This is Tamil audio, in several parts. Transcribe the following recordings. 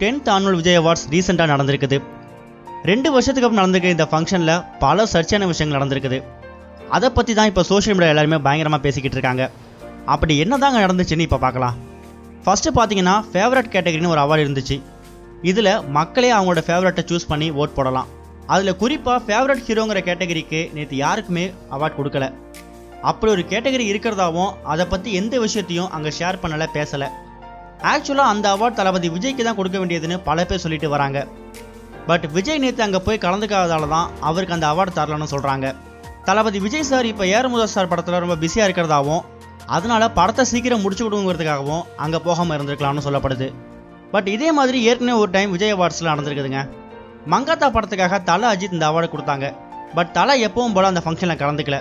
டென்த் ஆனுவல் விஜய் அவார்ட்ஸ் ரீசெண்டாக நடந்திருக்குது. ரெண்டு வருஷத்துக்கு அப்புறம் நடந்திருக்க இந்த ஃபங்க்ஷனில் பல சர்ச்சையான விஷயங்கள் நடந்திருக்குது. அதை பற்றி தான் இப்போ சோஷியல் மீடியா எல்லாருமே பயங்கரமாக பேசிக்கிட்டு இருக்காங்க. அப்படி என்னதாங்க நடந்துச்சுன்னு இப்போ பார்க்கலாம் ஃபஸ்ட்டு பார்த்தீங்கன்னா ஃபேவரட் கேட்டகரின்னு ஒரு அவார்டு இருந்துச்சு. இதில் மக்களே அவங்களோட ஃபேவரட்டை சூஸ் பண்ணி ஓட் போடலாம். அதில் குறிப்பாக ஃபேவரட் ஹீரோங்கிற கேட்டகரிக்கு நேற்று யாருக்குமே அவார்ட் கொடுக்கல. அப்படி ஒரு கேட்டகரி இருக்கிறதாவும் அதை பற்றி எந்த விஷயத்தையும் அங்கே ஷேர் பண்ணலை பேசலை. ஆக்சுவலாக அந்த அவார்ட் தளபதி விஜய்க்கு தான் கொடுக்க வேண்டியதுன்னு பல பேர் சொல்லிட்டு வராங்க. பட் விஜய் நேற்று அங்கே போய் கலந்துக்காததால தான் அவருக்கு அந்த அவார்டு தரலன்னு சொல்கிறாங்க தளபதி விஜய் சார் இப்போ ஏறுமுதல் சார் படத்தில் ரொம்ப பிஸியாக இருக்கிறதாவும் அதனால் படத்தை சீக்கிரம் முடிச்சு கொடுங்கிறதுக்காகவும் அங்கே போகாமல் இருந்திருக்கலாம்னு சொல்லப்படுது. பட் இதே மாதிரி ஏற்கனவே ஒரு டைம் விஜய் அவார்ட்ஸில் நடந்திருக்குதுங்க. மங்காத்தா படத்துக்காக தலை அஜித் இந்த அவார்டு கொடுத்தாங்க. பட் தலை எப்பவும் போல் அந்த ஃபங்க்ஷனில் கலந்துக்கல.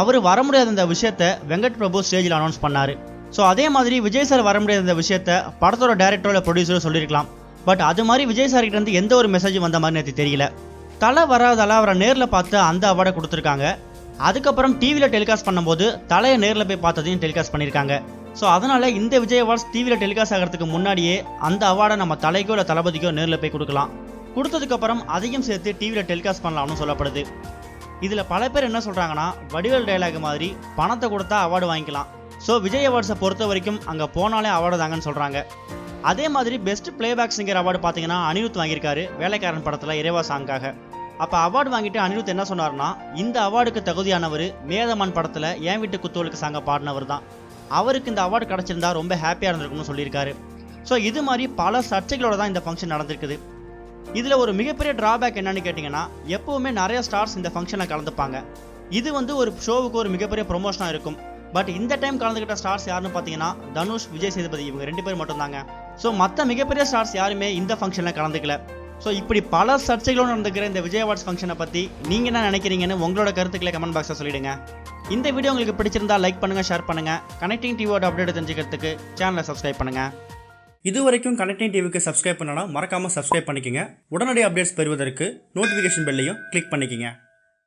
அவர் வர முடியாத இந்த விஷயத்த வெங்கட் பிரபு ஸ்டேஜில் அனௌன்ஸ் பண்ணார். ஸோ அதே மாதிரி விஜய் சார் வர முடியாத இந்த விஷயத்த படத்தோட டேரக்டரோட ப்ரொடியூசரும் சொல்லியிருக்கலாம். பட் அது மாதிரி விஜய் சார்கிட்ட இருந்து எந்த ஒரு மெசேஜும் வந்த மாதிரி எனக்கு தெரியல. தலை வராதால அவரை நேரில் பார்த்து அந்த அவார்டை கொடுத்துருக்காங்க. அதுக்கப்புறம் டிவியில் டெலிகாஸ்ட் பண்ணும்போது தலையை நேரில் போய் பார்த்ததையும் டெலிகாஸ்ட் பண்ணியிருக்காங்க. ஸோ அதனால் இந்த விஜய் அவார்ட்ஸ் டிவியில் டெலிகாஸ்ட் ஆகிறதுக்கு முன்னாடியே அந்த அவார்டை நம்ம தலைக்கோ இல்லை தளபதிக்கோ நேரில் போய் கொடுக்கலாம். கொடுத்ததுக்கப்புறம் அதையும் சேர்த்து டிவியில் டெலிகாஸ்ட் பண்ணலாம்னு சொல்லப்படுது. இதில் பல பேர் என்ன சொல்கிறாங்கன்னா வடிவேல் டைலாக் மாதிரி பணத்தை கொடுத்தா அவார்டு வாங்கிக்கலாம். ஸோ விஜய் அவார்ட்ஸை பொறுத்த வரைக்கும் அங்கே போனாலே அவார்டு தாங்கன்னு சொல்கிறாங்க அதே மாதிரி பெஸ்ட் பிளேபேக் சிங்கர் அவார்டு பார்த்தீங்கன்னா அனிருத் வாங்கியிருக்காரு வேலைக்காரன் படத்தில் இறைவா சாங்காக அப்போ அவார்டு வாங்கிட்டு அனிருத் என்ன சொன்னார்னா இந்த அவார்டுக்கு தகுதியானவர் மேதமான் படத்தில் என் வீட்டு குத்தோலுக்கு சாங்க பாடினவர் தான். அவருக்கு இந்த அவார்டு கிடச்சிருந்தா ரொம்ப ஹாப்பியாக இருந்திருக்கும்னு சொல்லியிருக்காரு. ஸோ இது மாதிரி பல சர்ச்சைகளோட தான் இந்த ஃபங்க்ஷன் நடந்திருக்குது. இதில் ஒரு மிகப்பெரிய ட்ராபேக் என்னன்னு கேட்டிங்கன்னா எப்போவுமே நிறைய ஸ்டார்ஸ் இந்த ஃபங்க்ஷனில் கலந்துப்பாங்க. இது வந்து ஒரு ஷோவுக்கு ஒரு மிகப்பெரிய ப்ரொமோஷனாக இருக்கும். பட் இந்த டைம் கலந்துக்கிட்ட ஸ்டார்ஸ் யாருன்னு பார்த்தீங்கன்னா தனுஷ் விஜய் சேதுபதி இவங்க ரெண்டு பேர் மட்டும்தாங்க. ஸோ மற்ற மிகப்பெரிய ஸ்டார்ஸ் யாருமே இந்த ஃபங்க்ஷனில் கலந்துக்கல. ஸோ இப்படி பல சர்ச்சைகளோடு நடந்துக்கிற இந்த விஜய் அவார்ட்ஸ் ஃபங்க்ஷனை பற்றி நீங்கள் என்ன நினைக்கிறீங்கன்னு உங்களோட கருத்துக்களை கமெண்ட் பாக்ஸில் சொல்லிடுங்க. இந்த வீடியோ உங்களுக்கு பிடிச்சிருந்தா லைக் பண்ணுங்கள் ஷேர் பண்ணுங்கள் கனெக்டிங் டிவியோட அப்டேட் தெரிஞ்சுக்கிறதுக்கு சேனலை சப்ஸ்கிரைப் பண்ணுங்கள் இது வரைக்கும் கனெக்டிங் டிவிக்கு சப்ஸ்கிரைப் பண்ணனா மறக்காமல் சப்ஸ்கிரைப் பண்ணிக்கோங்க. உடனடி அப்டேட்ஸ் பெறுவதற்கு நோட்டிஃபிகேஷன் பெல்லையும் கிளிக் பண்ணிக்கோங்க.